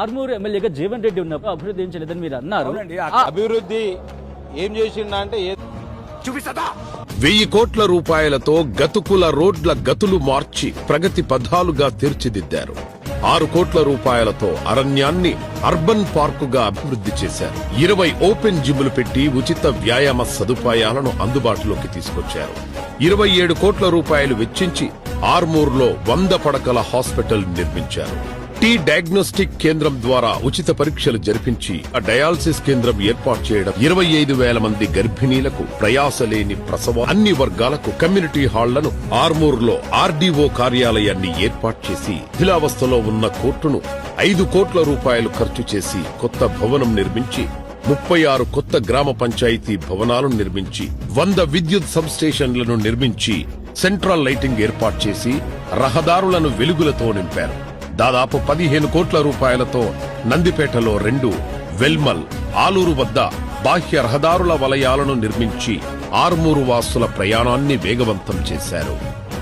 ఆర్మూరు ఎమ్మెల్యేగా జీవన్ రెడ్డి ఉన్నప్పుడు అభివృద్ధి ఏం చేయలేదని మీరు అన్నారు అభివృద్ధి ఏం చేసిండ అంటే ఏ వెయ్యి కోట్ల రూపాయలతో గతుకుల రోడ్ల గతులు మార్చి ప్రగతి పథాలుగా తీర్చిదిద్దారు. ఆరు కోట్ల రూపాయలతో అరణ్యాన్ని అర్బన్ పార్కుగా అభివృద్ధి చేశారు. ఇరవై ఓపెన్ జిమ్లు పెట్టి ఉచిత వ్యాయామ సదుపాయాలను అందుబాటులోకి తీసుకొచ్చారు. ఇరవై ఏడు కోట్ల రూపాయలు వెచ్చించి ఆర్మూర్లో వంద పడకల హాస్పిటల్ నిర్మించారు. టీ డయాగ్నోస్టిక్ కేంద్రం ద్వారా ఉచిత పరీక్షలు జరిపించి ఆ డయాలసిస్ కేంద్రం ఏర్పాటు చేయడం ఇరవై ఐదు వేల మంది గర్భిణీలకు ప్రయాస లేని ప్రసవ అన్ని వర్గాలకు కమ్యూనిటీ హాళ్ళను ఆర్మూర్లో ఆర్డీఓ కార్యాలయాన్ని ఏర్పాటు చేసి శిథిలావస్థలో ఉన్న కోర్టును ఐదు కోట్ల రూపాయలు ఖర్చు చేసి కొత్త భవనం నిర్మించి ముప్పై ఆరు కొత్త గ్రామ పంచాయతీ భవనాలను నిర్మించి వంద విద్యుత్ సబ్ స్టేషన్లను నిర్మించి సెంట్రల్ లైటింగ్ ఏర్పాటు చేసి రహదారులను వెలుగులతో నింపారు. దాదాపు పదిహేను కోట్ల రూపాయలతో నందిపేటలో రెండు వెల్మల్ ఆలూరు వద్ద బాహ్య రహదారుల వలయాలను నిర్మించి ఆర్మూరు వాసుల ప్రయాణాన్ని వేగవంతం చేశారు.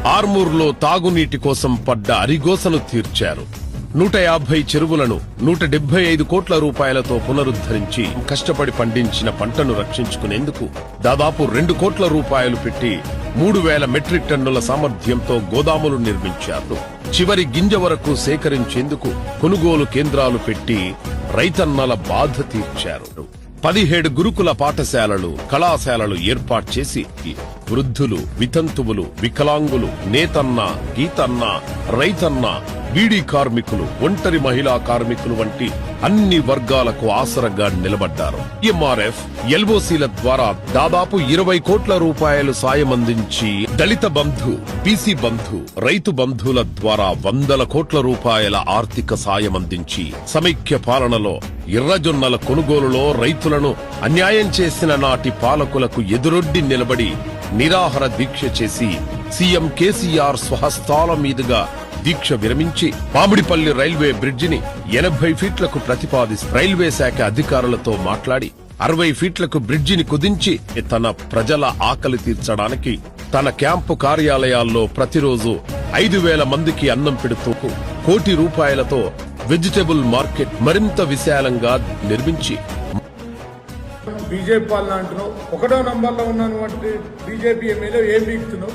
ఆర్మూర్లో తాగునీటి కోసం పడ్డ అరిగోసను తీర్చారు. నూట యాభై చెరువులను నూట డెబ్బై ఐదు కోట్ల రూపాయలతో పునరుద్ధరించి కష్టపడి పండించిన పంటను రక్షించుకునేందుకు దాదాపు రెండు కోట్ల రూపాయలు పెట్టి మూడు వేల మెట్రిక్ టన్నుల సామర్థ్యంతో గోదాములు నిర్మించారు. చివరి గింజ వరకు సేకరించేందుకు కొనుగోలు కేంద్రాలు పెట్టి రైతన్నల బాధ తీర్చారు. పదిహేడు గురుకుల పాఠశాలలు కళాశాలలు ఏర్పాటు చేసి వృద్ధులు వితంతువులు వికలాంగులు నేతన్న గీతన్న రైతన్న బీడీ కార్మికులు ఒంటరి మహిళా కార్మికులు వంటి అన్ని వర్గాలకు ఆసరగా నిలబడ్డారు. ఎంఆర్ఎఫ్ ఎల్ఓసీల ద్వారా దాదాపు ఇరవై కోట్ల రూపాయలు సాయం అందించి దళిత బంధు బీసీ బంధు రైతు బంధువుల ద్వారా వందల కోట్ల రూపాయల ఆర్థిక సాయం అందించి సమైక్య పాలనలో ఎర్రజొన్నల కొనుగోలులో రైతులను అన్యాయం చేసిన నాటి పాలకులకు ఎదురొడ్డి నిలబడి నిరాహార దీక్ష చేసి సీఎం కేసీఆర్ స్వహస్తాల మీదుగా దీక్ష విరమించి పామిడిపల్లి రైల్వే బ్రిడ్జిని ఎనభై ఫీట్లకు ప్రతిపాదిస్తూ రైల్వే శాఖ అధికారులతో మాట్లాడి అరవై ఫీట్లకు బ్రిడ్జిని కుదించి తన ప్రజల ఆకలి తీర్చడానికి తన క్యాంపు కార్యాలయాల్లో ప్రతిరోజు ఐదు వేల మందికి అన్నం పెడుతూ కోటి రూపాయలతో వెజిటబుల్ మార్కెట్ మరింత విశాలంగా నిర్మించి బీజేపీ పాలన అంటున్నావు. ఒకటో నంబర్లో ఉన్నాను అంటే బీజేపీ ఎమ్మెల్యే ఏం బీగుతున్నావు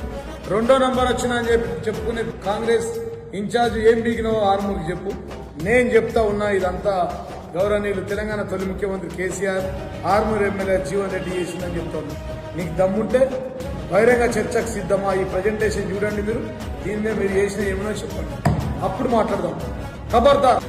రెండో నంబర్ వచ్చినా అని చెప్పి చెప్పుకునే కాంగ్రెస్ ఇన్ఛార్జ్ ఏం బీగినావో ఆర్మూర్కి చెప్పు. నేను చెప్తా ఉన్నా ఇదంతా గౌరవనీయులు తెలంగాణ తొలి ముఖ్యమంత్రి కేసీఆర్ ఆర్మూర్ ఎమ్మెల్యే జీవన్ రెడ్డి చేసిందని చెప్తాను నీకు దమ్ముంటే బహిరంగ చర్చకు సిద్ధమా? ఈ ప్రజెంటేషన్ చూడండి మీరు. దీని మీద మీరు చేసిన ఏమైనా చెప్పండి. అప్పుడు మాట్లాడదాం. ఖబర్దార్